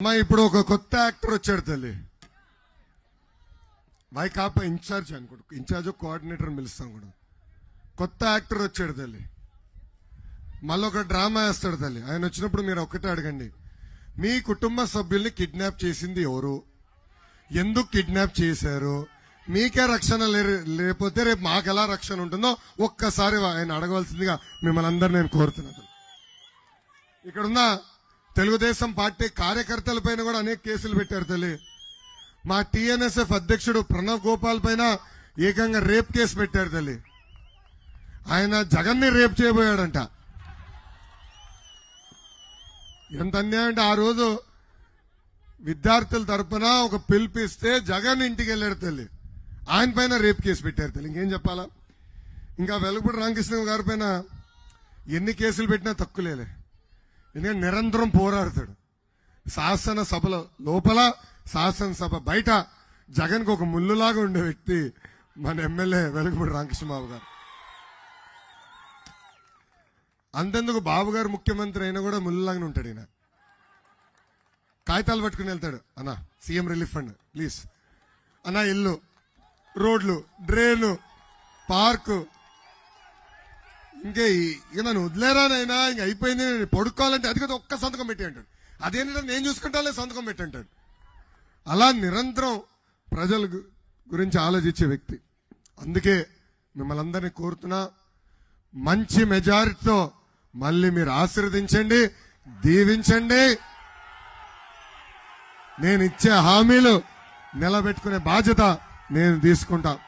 అమ్మా ఇప్పుడు ఒక కొత్త యాక్టర్ వచ్చాడు తల్లి. వైకాపా ఇన్ఛార్జ్ అనుకుంటు ఇన్ఛార్జ్ కోఆర్డినేటర్ పిలుస్తాం కూడా. కొత్త యాక్టర్ వచ్చాడు తల్లి. మళ్ళీ ఒక డ్రామా వేస్తాడు తల్లి. ఆయన వచ్చినప్పుడు మీరు ఒక్కటే అడగండి. మీ కుటుంబ సభ్యుల్ని కిడ్నాప్ చేసింది ఎవరు? ఎందుకు కిడ్నాప్ చేశారు? మీకే రక్షణ లేకపోతే రేపు మాకు ఎలా రక్షణ ఉంటుందో ఒక్కసారి ఆయన అడగవలసిందిగా మిమ్మల్ని అందరు నేను కోరుతున్నాను. ఇక్కడున్న తెలుగుదేశం పార్టీ కార్యకర్తల పైన కూడా అనేక కేసులు పెట్టారు తల్లి. మా టిఎన్ఎస్ఎఫ్ అధ్యక్షుడు ప్రణవ్ గోపాల్ పైన ఏకంగా రేప్ కేసు పెట్టారు తల్లి. ఆయన జగన్ని రేప్ చేయబోయాడంట. ఎంత అన్యాయం అంటే ఆ రోజు విద్యార్థుల తరపున ఒక పిలిపిస్తే జగన్ ఇంటికి వెళ్ళాడు తల్లి. ఆయన పైన రేప్ కేసు పెట్టారు తల్లి. ఇంకేం చెప్పాలా? ఇంకా వెలుగుపూడి రామకృష్ణ గారి పైన ఎన్ని కేసులు పెట్టినా తక్కువలేలే. ఎందుకంటే నిరంతరం పోరాడతాడు. శాసన సభలో లోపల శాసనసభ బయట జగన్కు ఒక ముల్లులాగా ఉండే వ్యక్తి మన ఎమ్మెల్యే వెలుగుపూడి రామకృష్ణబాబు గారు. అంతెందుకు బాబు గారు ముఖ్యమంత్రి అయినా కూడా ముల్లులాగానే ఉంటాడు ఈయన. కాగితాలు పట్టుకుని వెళ్తాడు. అన్న సీఎం రిలీఫ్ ఫండ్ ప్లీజ్. అన్న ఇల్లు రోడ్లు డ్రైను పార్కు ఇంకే ఇక నన్ను వదిలేరానైనా ఇంక అయిపోయింది. నేను పడుకోవాలంటే అది కదా ఒక్క సంతకం పెట్టి అంటాడు. అదేంటంటే నేను చూసుకుంటానే సంతకం పెట్టి అంటాడు. అలా నిరంతరం ప్రజల గురించి ఆలోచించే వ్యక్తి. అందుకే మిమ్మల్ని అందరినీ కోరుతున్నా మంచి మెజారిటీతో మళ్ళీ మీరు ఆశీర్వదించండి దీవించండి. నేను ఇచ్చే హామీలు నిలబెట్టుకునే బాధ్యత నేను తీసుకుంటా.